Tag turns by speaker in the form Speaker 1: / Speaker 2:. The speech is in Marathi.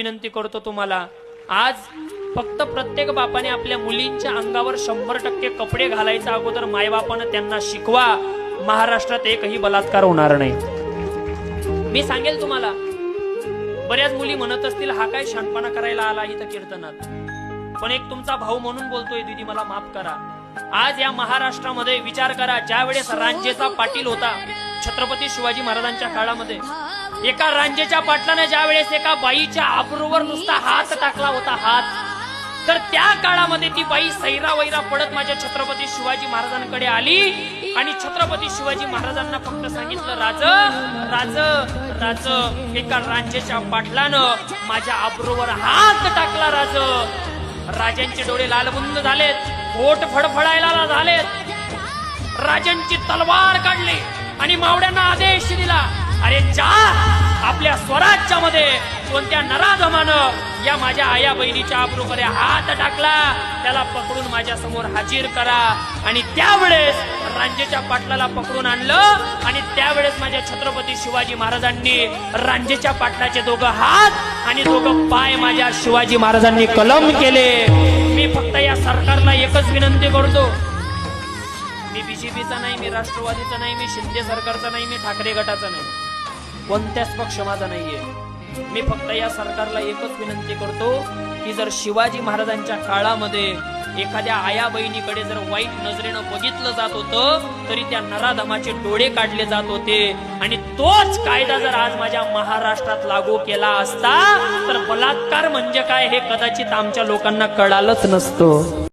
Speaker 1: विनंती करतो तुम्हाला आज फक्त प्रत्येक बापाने आपल्या मुलींच्या अंगावर शंभर टक्के कपडे घालायचा अगोदर मायबापानं त्यांना शिकवा. महाराष्ट्रात एकही बलात्कार होणार नाही. मी सांगेल तुम्हाला बऱ्याच मुली म्हणत असतील हा काय शानपणा करायला आला इथं कीर्तनात? पण एक तुमचा भाऊ म्हणून बोलतोय दिदी मला माफ करा. आज या महाराष्ट्रामध्ये विचार करा ज्या वेळेस रांजेचा पाटील होता छत्रपती शिवाजी महाराजांच्या काळामध्ये एका रांजेच्या पाटलाने ज्या वेळेस एका बाईच्या आबरूवर नुसता हात टाकला होता हात. तर त्या काळामध्ये ती बाई सैरा वैरा पडत माझ्या छत्रपती शिवाजी महाराजांकडे आली आणि छत्रपती शिवाजी महाराजांना फक्त सांगितलं राज राज राज. एका रांजेच्या पाटलानं माझ्या आबरूवर हात टाकला राज. राजांचे डोळे लालबुंद झालेत पोट फडफडायला झालेत. राजांची तलवार काढली आणि मावड्यांना आदेश दिला अरे जा आपल्या स्वराज्यामध्ये कोणत्या नराधमानं या माझ्या आया बहिणीच्या आबरूकडे हात टाकला त्याला पकडून माझ्यासमोर हाजीर करा. आणि त्यावेळेस रांजेच्या पाटलाला पकडून आणलं आणि त्यावेळेस माझ्या छत्रपती शिवाजी महाराजांनी रांजेच्या पाटलाचे दोघं हात आणि दोघं पाय माझ्या शिवाजी महाराजांनी कलम केले. मी फक्त या सरकारला एकच विनंती करतो. मी बीजेपीचा नाही मी राष्ट्रवादीचा नाही मी शिंदे सरकारचा नाही मी ठाकरे गटाचा नाही. कोणत्याच पक्ष माझा नाहीये. मी फक्त या सरकारला एकच विनंती करतो की जर शिवाजी महाराजांच्या काळामध्ये एखाद्या आया बहिणीकडे जर वाईट नजरेनं बघितलं जात होतं तरी त्या नराधमाचे डोळे काढले जात होते. आणि तोच कायदा जर आज माझ्या महाराष्ट्रात लागू केला असता तर बलात्कार म्हणजे काय हे कदाचित आमच्या लोकांना कळालंच नसतं.